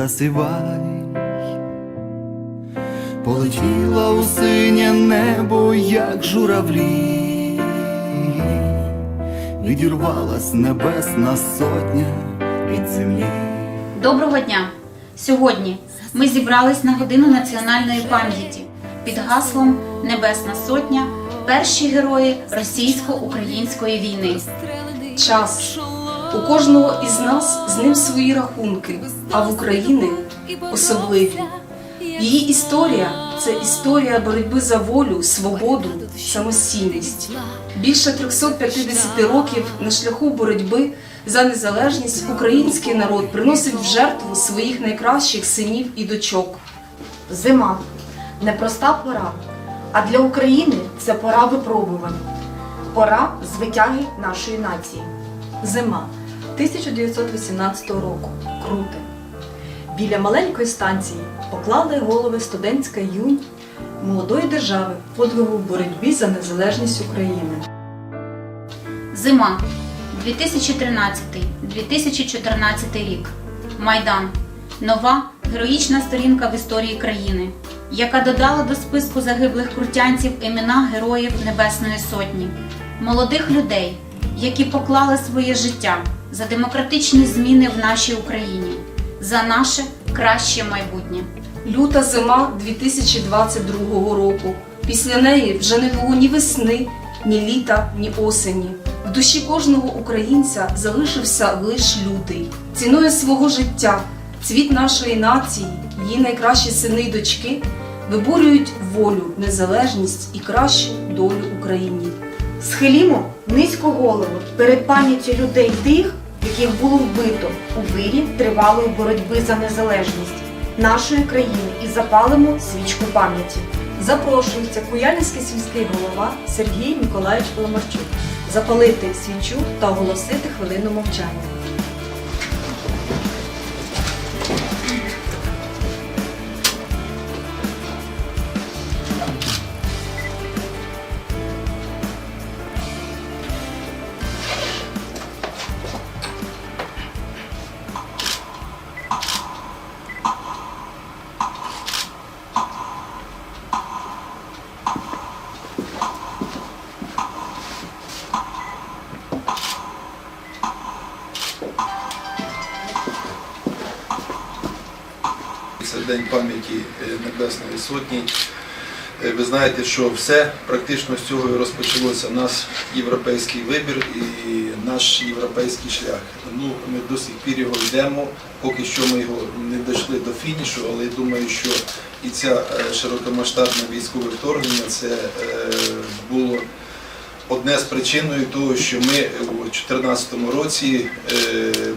засивай, полетіла у синє небо, як журавлі, відірвалась небесна сотня від землі. Доброго дня! Сьогодні ми зібрались на годину національної пам'яті під гаслом Небесна Сотня перші герої російсько-української війни. час. У кожного із нас з ним свої рахунки, а в України особливі. Її історія це історія боротьби за волю, свободу, самостійність. Більше 350 років на шляху боротьби за незалежність український народ приносить в жертву своїх найкращих синів і дочок. Зима непроста пора, а для України це пора випробувань, пора звитяги нашої нації. Зима 1918 року. Круте. Біля маленької станції поклали голови студентська юнь молодої держави подвигу в боротьбі за незалежність України. Зима 2013-2014 рік. Майдан. Нова героїчна сторінка в історії країни, яка додала до списку загиблих крутянців імена героїв Небесної Сотні, молодих людей, які поклали своє життя за демократичні зміни в нашій Україні, за наше краще майбутнє. Люта зима 2022 року. Після неї вже не було ні весни, ні літа, ні осені. В душі кожного українця залишився лиш лютий. Ціною свого життя, цвіт нашої нації, її найкращі сини й дочки виборюють волю, незалежність і кращу долю Україні. Схилімо низько голову перед пам'яттю людей тих, яких було вбито у вирі тривалої боротьби за незалежність нашої країни і запалимо свічку пам'яті. Запрошується Куяльницький сільський голова Сергій Миколаївич Поломарчук запалити свічу та оголосити хвилину мовчання. День пам'яті е, Небесної Сотні. Е, Ви знаєте, що все практично з цього і розпочалося наш європейський вибір і наш європейський шлях. Ну, ми до сих пір його йдемо, поки що ми його не дійшли до фінішу, але я думаю, що і ця е, широкомасштабне військове вторгнення це було одне з причиною того, що ми у 2014 році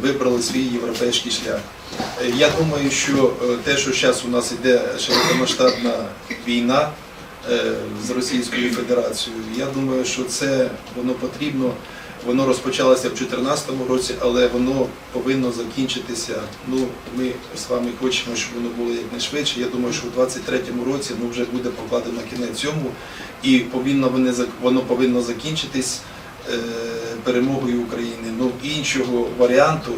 вибрали свій європейський шлях. Е, Я думаю, що е, те, що зараз у нас йде широкомасштабна війна е, з Російською Федерацією, я думаю, що це воно потрібно. Воно розпочалося в 2014 році, але воно повинно закінчитися. Ну, ми з вами хочемо, щоб воно було якнайшвидше. Я думаю, що у 2023 році ну, вже буде покладено кінець цьому, і повинно воно, повинно закінчитись е, перемогою України. Ну, іншого варіанту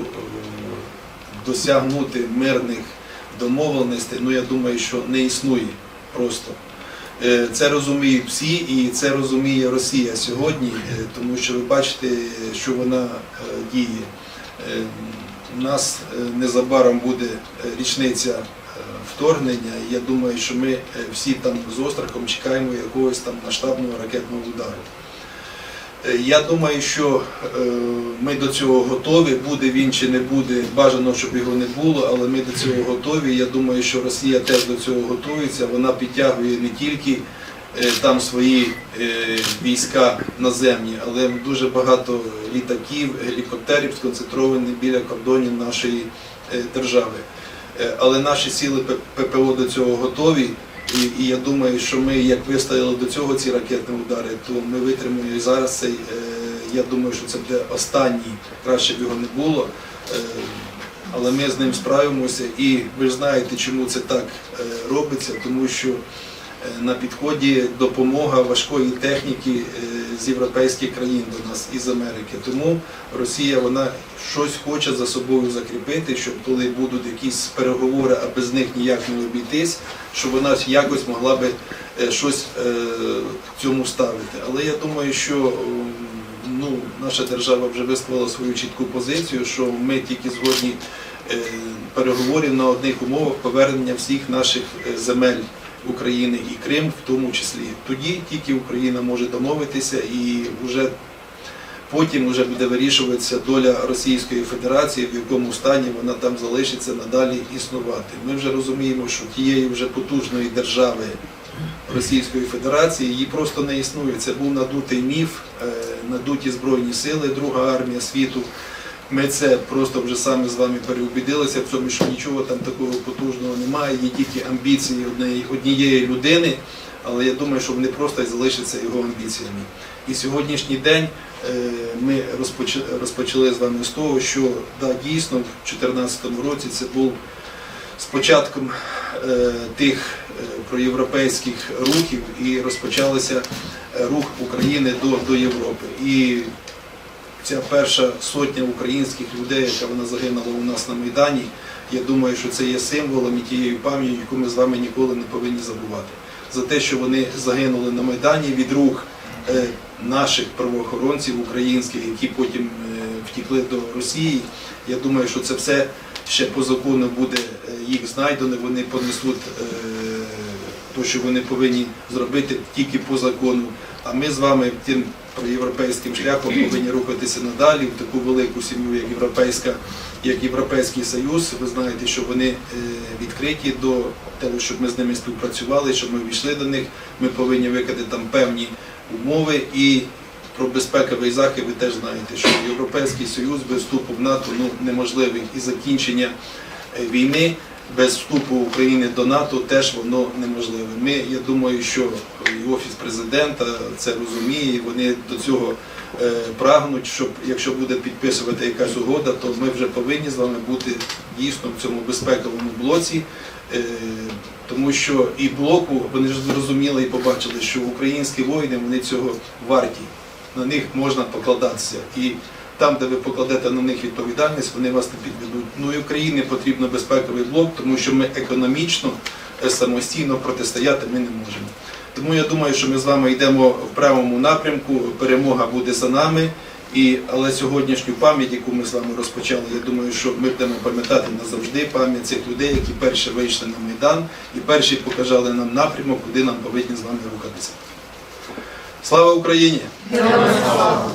досягнути мирних домовленостей, ну я думаю, що не існує просто. Е, Це розуміють всі, і це розуміє Росія сьогодні, е, тому що ви бачите, що вона е, діє. У нас незабаром буде річниця вторгнення. і Я думаю, що ми всі там з острахом чекаємо якогось там масштабного ракетного удару. Е, Я думаю, що е, ми до цього готові. Буде він чи не буде, бажано, щоб його не було, але ми до цього готові. Я думаю, що Росія теж до цього готується. Вона підтягує не тільки е, там свої війська наземні, але дуже багато літаків, гелікоптерів сконцентровані біля кордонів нашої держави. Але наші сили ППО до цього готові. І, і я думаю, що ми, як вистояли до цього ці ракетні удари, то ми витримаємо і зараз цей. е, Я думаю, що це буде останній, краще б його не було. Е, Але ми з ним справимося. І ви ж знаєте, чому це так е, робиться, тому що на підході допомога важкої техніки е, з європейських країн до нас із Америки. Тому Росія вона щось хоче за собою закріпити, щоб коли будуть якісь переговори, а без них ніяк не обійтись, щоб вона якось могла би е, щось е, в цьому ставити. Але я думаю, що ну, наша держава вже висловила свою чітку позицію, що ми тільки згодні переговорів на одних умовах повернення всіх наших земель України і Крим в тому числі. Тоді тільки Україна може домовитися і вже потім вже буде вирішуватися доля Російської Федерації, в якому стані вона там залишиться надалі існувати. Ми вже розуміємо, що тієї вже потужної держави Російської Федерації її просто не існує. Це був надутий міф, е, надуті збройні сили, друга армія світу. Ми це просто вже самі з вами переубідилися в цьому, що нічого там такого потужного немає, є тільки амбіції однієї, однієї людини, але я думаю, що вони просто залишаться його амбіціями. І сьогоднішній день е, ми розпочали, з вами з того, що да, дійсно в 2014 році це був з початком е, тих е, проєвропейських рухів і розпочалося е, рух України до, до Європи. І ця перша сотня українських людей, яка вона загинула у нас на Майдані, я думаю, що це є символом і тією пам'яттю, яку ми з вами ніколи не повинні забувати. За те, що вони загинули на Майдані від рук е, наших правоохоронців українських, які потім е, втікли до Росії. Я думаю, що це все ще по закону буде е, їх знайдено, вони понесуть те, що вони повинні зробити тільки по закону. А ми з вами тим проєвропейським шляхом повинні рухатися надалі в таку велику сім'ю, як Європейська, як Європейський Союз. Ви знаєте, що вони е, відкриті до того, щоб ми з ними співпрацювали, щоб ми війшли до них. Ми повинні викати там певні умови і. Про безпековий захід ви теж знаєте, що Європейський Союз без вступу в НАТО ну, неможливий і закінчення е, війни без вступу України до НАТО теж воно неможливе. Ми, я думаю, що і Офіс президента це розуміє, і вони до цього е, прагнуть, щоб якщо буде підписувати якась угода, то ми вже повинні з вами бути дійсно в цьому безпековому блоці. Е, тому що і блоку вони ж зрозуміли і побачили, що українські воїни вони цього варті, на них можна покладатися. І там, де ви покладете на них відповідальність, вони вас не підведуть. Ну і Україні потрібен безпековий блок, тому що ми економічно е, самостійно протистояти ми не можемо. Тому я думаю, що ми з вами йдемо в правому напрямку, перемога буде за нами. І, але сьогоднішню пам'ять, яку ми з вами розпочали, я думаю, що ми будемо пам'ятати назавжди пам'ять цих людей, які перші вийшли на Майдан і перші показали нам напрямок, куди нам повинні з вами рухатися. Слава Україні! Мамо,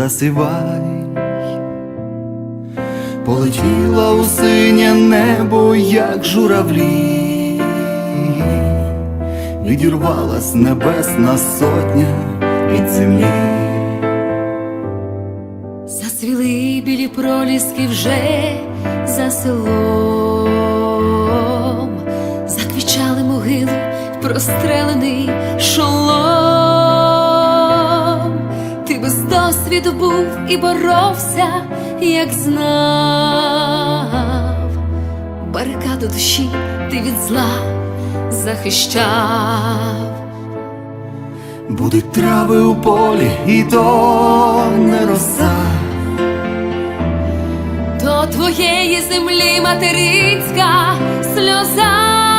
засивай, полетіла у синє небо, як журавлі, відірвалась небесна сотня від землі. Зацвіли білі проліски вже за селом, заквічали могили, прострелений шолом. Досвіду був і боровся, як знав. Барикаду душі ти від зла захищав. Будуть трави у полі, і то не роса. До твоєї землі материнська сльоза.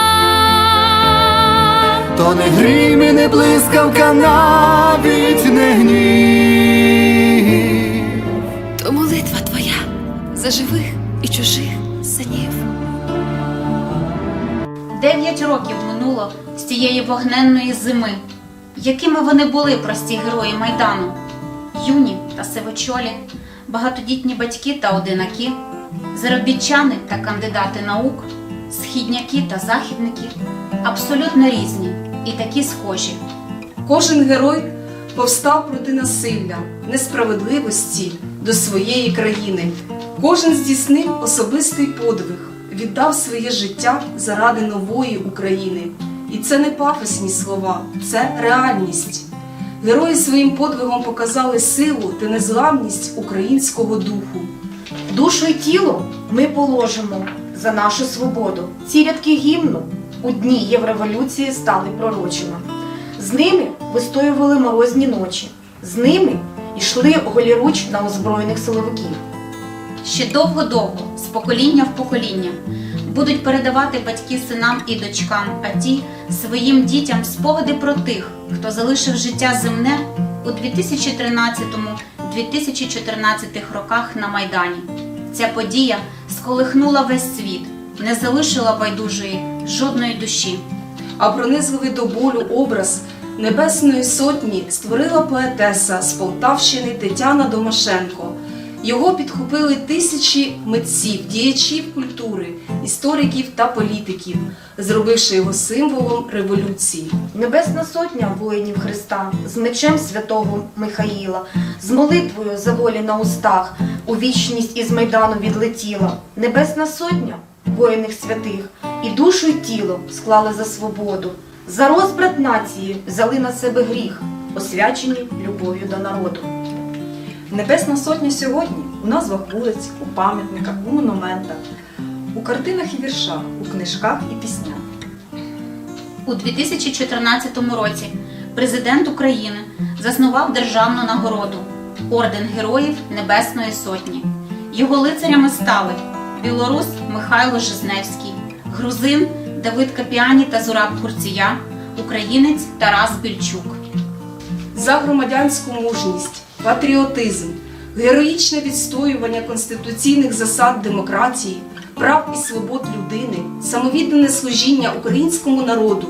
То не грім і не блискавка, навіть не гнів. То молитва твоя за живих і чужих синів. Дев'ять років минуло з тієї вогненної зими. Якими вони були, прості герої Майдану? Юні та сивочолі, багатодітні батьки та одинаки, заробітчани та кандидати наук, східняки та західники абсолютно різні і такі схожі. Кожен герой повстав проти насилля, несправедливості до своєї країни. Кожен здійснив особистий подвиг, віддав своє життя заради нової України. І це не пафосні слова, це реальність. Герої своїм подвигом показали силу та незламність українського духу. Душу й тіло ми положимо за нашу свободу. Ці рядки гімну у дні Євреволюції стали пророчими. З ними вистоювали морозні ночі, з ними йшли голіруч на озброєних силовиків. Ще довго-довго, з покоління в покоління, будуть передавати батьки синам і дочкам, а ті своїм дітям спогади про тих, хто залишив життя земне у 2013-2014 роках на Майдані. Ця подія сколихнула весь світ, не залишила байдужої жодної душі. А пронизливий до болю образ Небесної Сотні створила поетеса з Полтавщини Тетяна Домашенко. Його підхопили тисячі митців, діячів культури, істориків та політиків, зробивши його символом революції. Небесна сотня воїнів Христа з мечем святого Михаїла, з молитвою за волі на устах у вічність із майдану відлетіла. Небесна сотня воїних святих і душу й тіло склали за свободу. За розбрат нації взяли на себе гріх, освячені любов'ю до народу. Небесна сотня сьогодні у назвах вулиць, у пам'ятниках, у монументах, у картинах і віршах, у книжках і піснях. У 2014 році президент України заснував державну нагороду Орден Героїв Небесної Сотні. Його лицарями стали білорус Михайло Жизневський, грузин Давид Капіані та Зураб Курція, українець Тарас Більчук. за громадянську мужність, патріотизм, героїчне відстоювання конституційних засад демократії, прав і свобод людини, самовіддане служіння українському народу,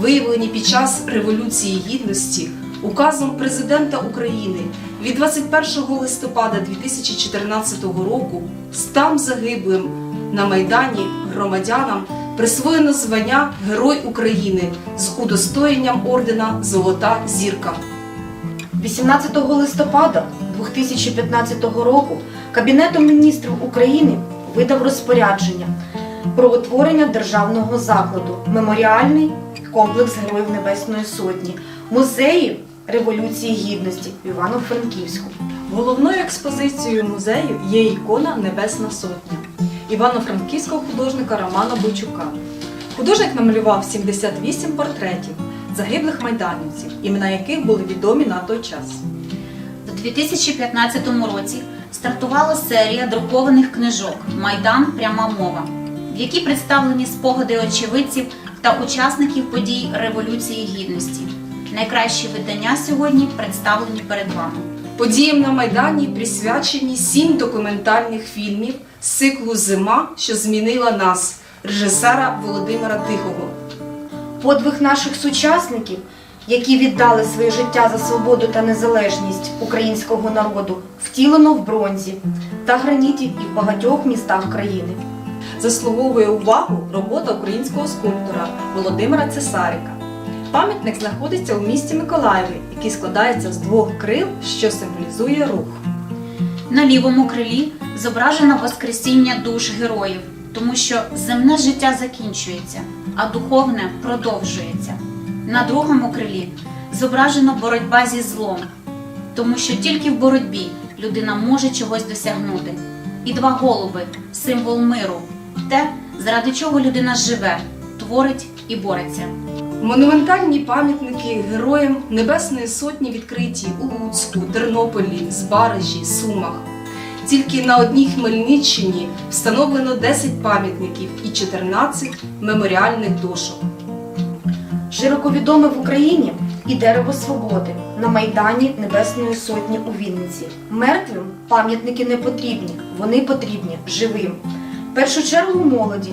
виявлені під час Революції Гідності, указом президента України від 21 листопада 2014 року стам загиблим на Майдані громадянам присвоєно звання Герой України з удостоєнням ордена Золота зірка. 18 листопада 2015 року Кабінетом міністрів України видав розпорядження про утворення державного закладу Меморіальний комплекс Героїв Небесної Сотні, музею Революції Гідності в Івано-Франківську. Головною експозицією музею є ікона Небесна Сотня івано-франківського художника Романа Бойчука. Художник намалював 78 портретів загиблих майданівців, імена яких були відомі на той час. В 2015 році стартувала серія друкованих книжок Майдан Пряма мова, в якій представлені спогади очевидців та учасників подій Революції Гідності. Найкращі видання сьогодні представлені перед вами. Подіям на Майдані присвячені сім документальних фільмів з циклу Зима, що змінила нас режисера Володимира Тихого. Подвиг наших сучасників, які віддали своє життя за свободу та незалежність українського народу, втілено в бронзі та граніті і в багатьох містах країни. Заслуговує увагу робота українського скульптора Володимира Цесарика. Пам'ятник знаходиться у місті Миколаєві, який складається з двох крил, що символізує рух. На лівому крилі зображено Воскресіння душ героїв, тому що земне життя закінчується, а духовне продовжується. На другому крилі зображено боротьба зі злом, тому що тільки в боротьбі людина може чогось досягнути. І два голуби символ миру, те, заради чого людина живе, творить і бореться. Монументальні пам'ятники героям Небесної Сотні відкриті у Луцьку, Тернополі, Збаражі, Сумах. Тільки на одній Хмельниччині встановлено 10 пам'ятників і 14 меморіальних дошок. Широко відоме в Україні і дерево свободи на Майдані Небесної Сотні у Вінниці. Мертвим пам'ятники не потрібні, вони потрібні живим. В першу чергу молоді,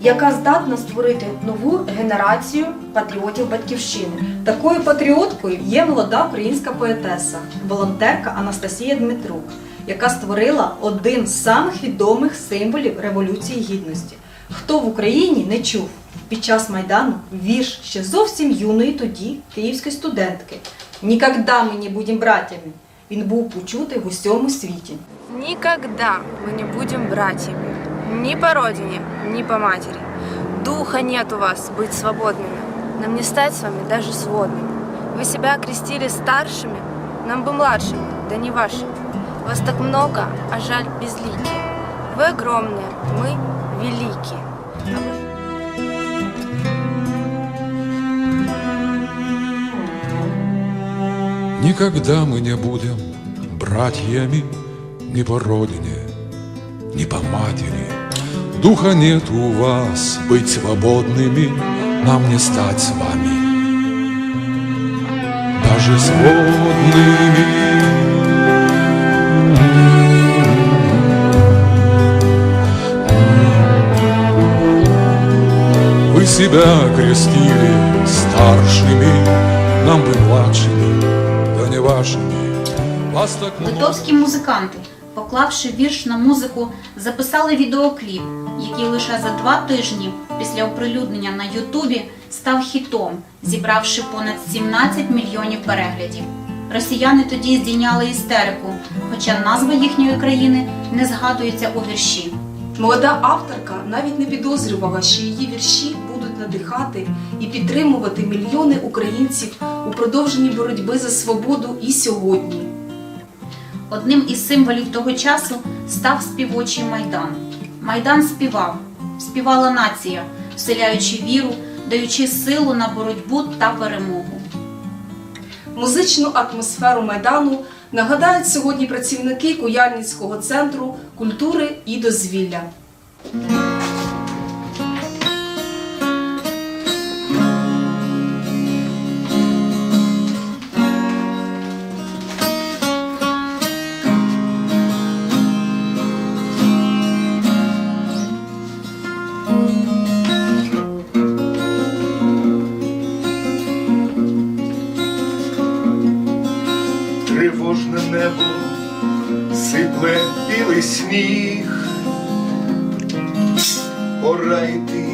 яка здатна створити нову генерацію патріотів батьківщини. Такою патріоткою є молода українська поетеса, волонтерка Анастасія Дмитрук, яка створила один з самих відомих символів Революції Гідності. Хто в Україні не чув під час Майдану вірш ще зовсім юної тоді київської студентки «Нікогда ми не будемо братями, він був почутий в усьому світі. Никогда мы не будем братьями. Ни по родине, ни по матери. Духа нет у вас быть свободными. Нам не стать с вами даже сводными. Вы себя окрестили старшими, нам бы младшими, да не вашими. Вас так много, а жаль безликие. Вы огромные, мы великие. Никогда мы не будем братьями ни по родине, ни по матери. Духа нет у вас быть свободными, нам не стать с вами. Даже сводными. Вы себя крестили старшими, нам бы младшими, да не вашими. Вас так много. Литовські музиканти, поклавши вірш на музику, записали відеокліп, який лише за два тижні після оприлюднення на Ютубі став хітом, зібравши понад 17 мільйонів переглядів. Rосіяни тоді здійняли істерику, хоча назва їхньої країни не згадується у вірші. Молода авторка навіть не підозрювала, що її вірші будуть надихати і підтримувати мільйони українців у продовженні боротьби за свободу і сьогодні. Одним із символів того часу став співочий майдан. Майдан співав, співала нація, вселяючи віру, даючи силу на боротьбу та перемогу. Музичну атмосферу майдану нагадають сьогодні працівники Куяльницького центру культури і дозвілля. Сипле білий сніг, пора йти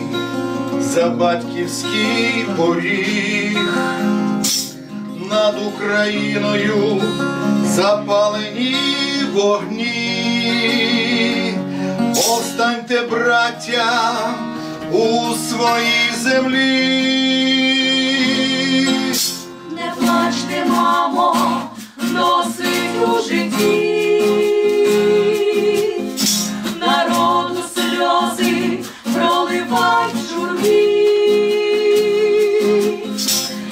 за батьківський поріг, над Україною запалені вогні, повстаньте, браття, у своїй землі. Не плачте, мамо, носить у житті народу сльози проливай в.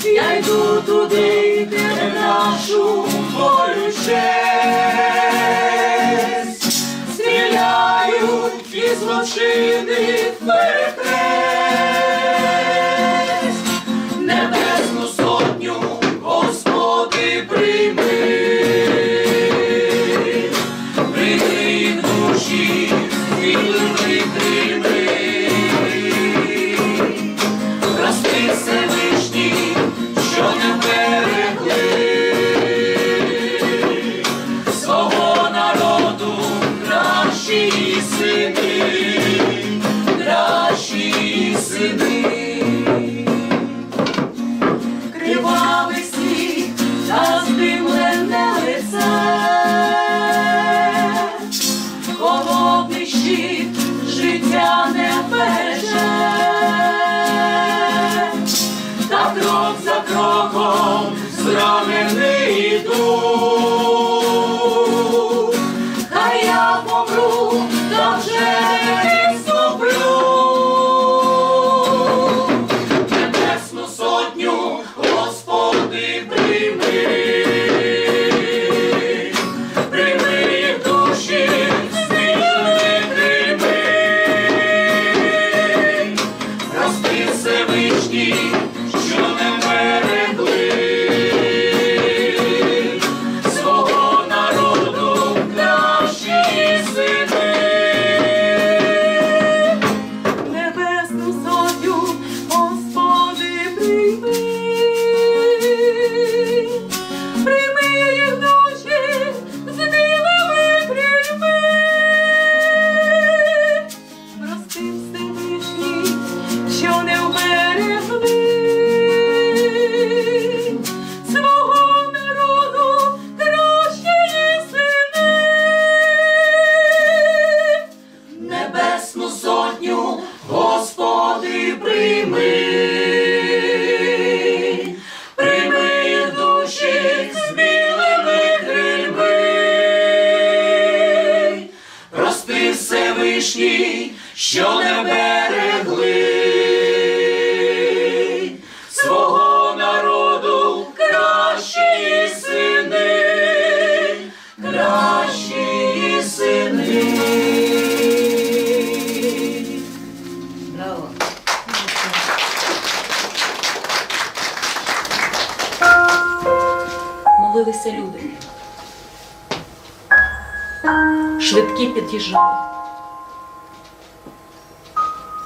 Я йду туди, де нашу волю честь стріляють і злочини перехрест.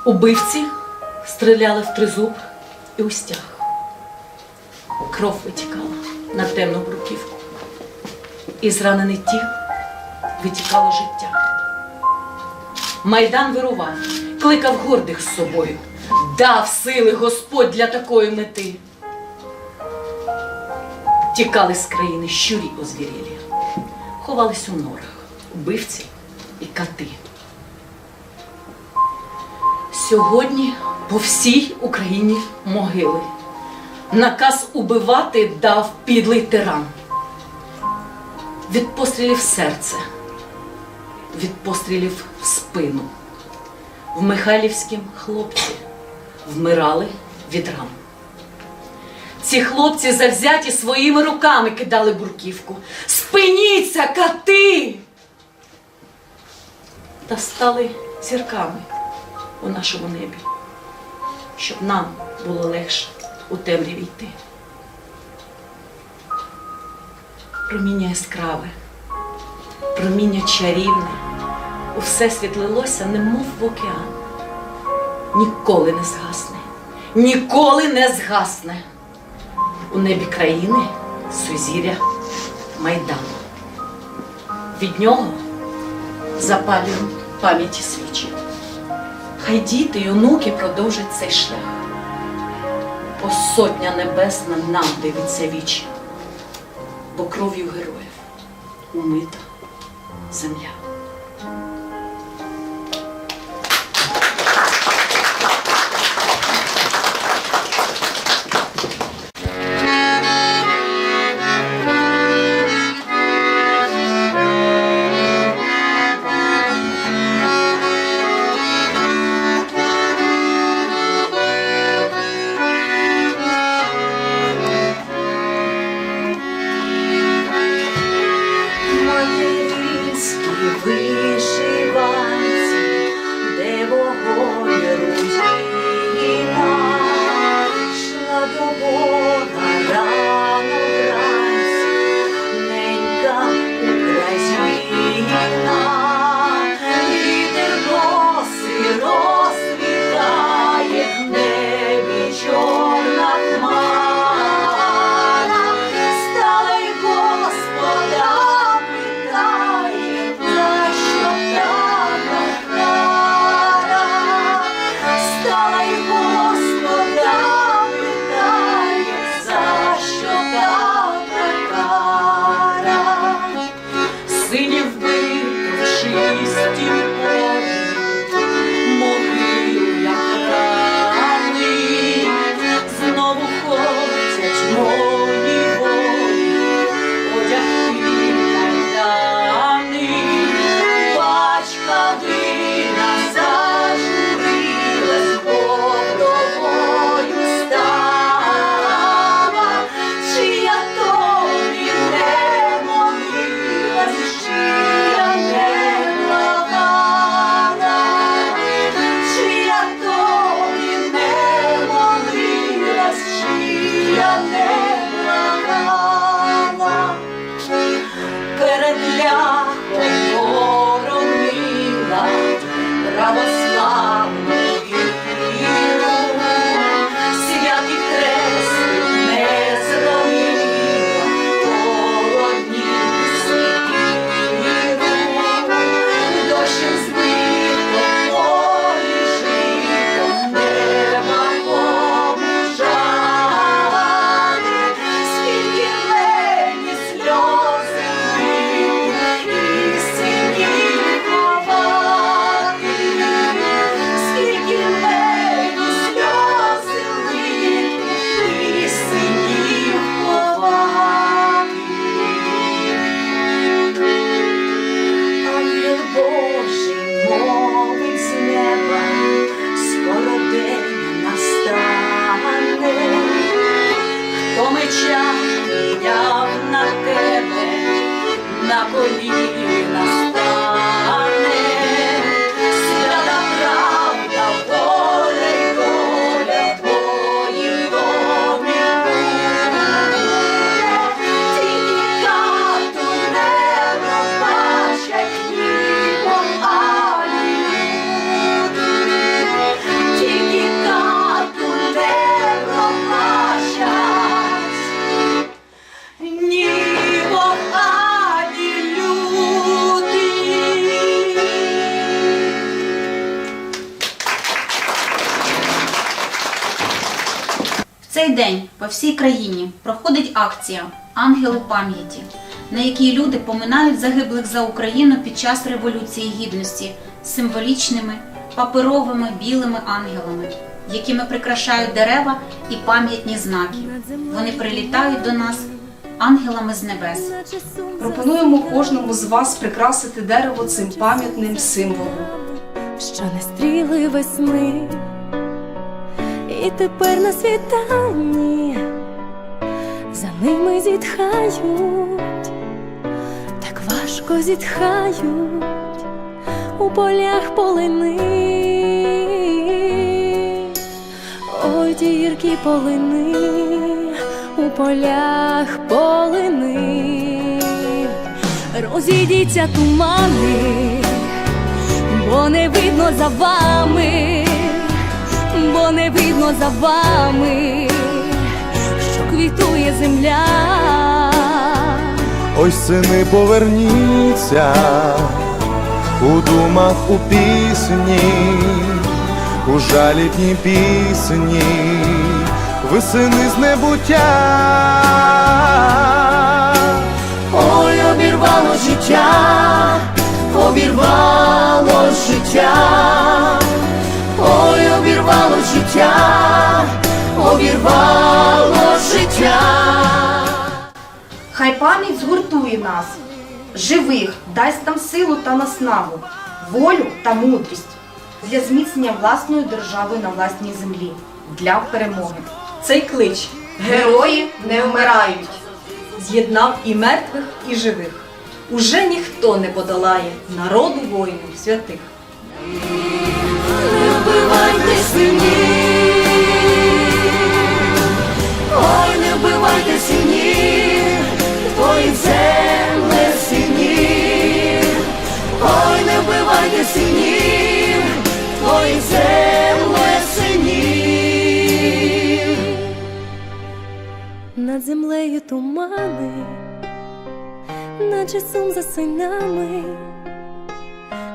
Убивці стріляли в тризуб і у стяг. Кров витікала на темну бруківку. І зранений тіл витікало життя. Майдан вирував, кликав гордих з собою, дав сили Господь для такої мети. Тікали з країни щурі озвірілі, ховались у норах, убивці і кати. Сьогодні по всій Україні могили. Наказ убивати дав підлий тиран. Від пострілів серце, від пострілів в спину. В Михайлівськім хлопці вмирали від ран. Ці хлопці завзяті своїми руками кидали бурківку. Спиніться, кати! Та стали зірками у нашому небі, щоб нам було легше у темряві йти. Проміння яскраве, проміння чарівне, у все світлилося, немов в океан. Ніколи не згасне, ніколи не згасне. У небі країни сузір'я Майдану. Від нього запалюємо пам'яті свічі. Хай діти й онуки продовжать цей шлях. Бо сотня небесна нам дивиться вічі, бо кров'ю героїв умита земля. you last. Всій країні проходить акція Ангели пам'яті, на якій люди поминають загиблих за Україну під час Революції Гідності символічними паперовими білими ангелами, якими прикрашають дерева і пам'ятні знаки. Вони прилітають до нас ангелами з небес. Пропонуємо кожному з вас прикрасити дерево цим пам'ятним символом. що не стріли весни, і тепер на світанні за ними зітхають, так важко зітхають у полях полини. Ой, гіркі полини, у полях полини, розійдіться тумани бо не видно за вами, бо не видно за вами, квітує земля. Ой, сини, поверніться у думах у пісні, у жалібній пісні, ви сини з небуття. Ой, обірвало життя, обірвало життя, ой, обірвало життя, обірвало життя. Хай пам'ять згуртує нас, живих, дасть нам силу та наснагу, волю та мудрість для зміцнення власної держави на власній землі, для перемоги. Цей клич Герої не вмирають. з'єднав і мертвих, і живих. Уже ніхто не подолає народу воїнів святих. Не вбивайте синів, вбивайте синів, твої земле синів, ой, не вбивайте синів, твої земле синів. Над землею тумани, наче сум за синами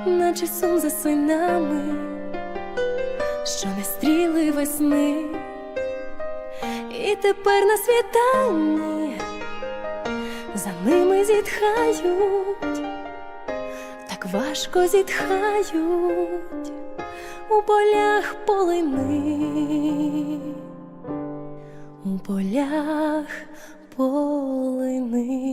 наче сум за синами, що не стріли весни, тепер на світанні. За ними зітхають, так важко зітхають. У полях полини, у полях полини.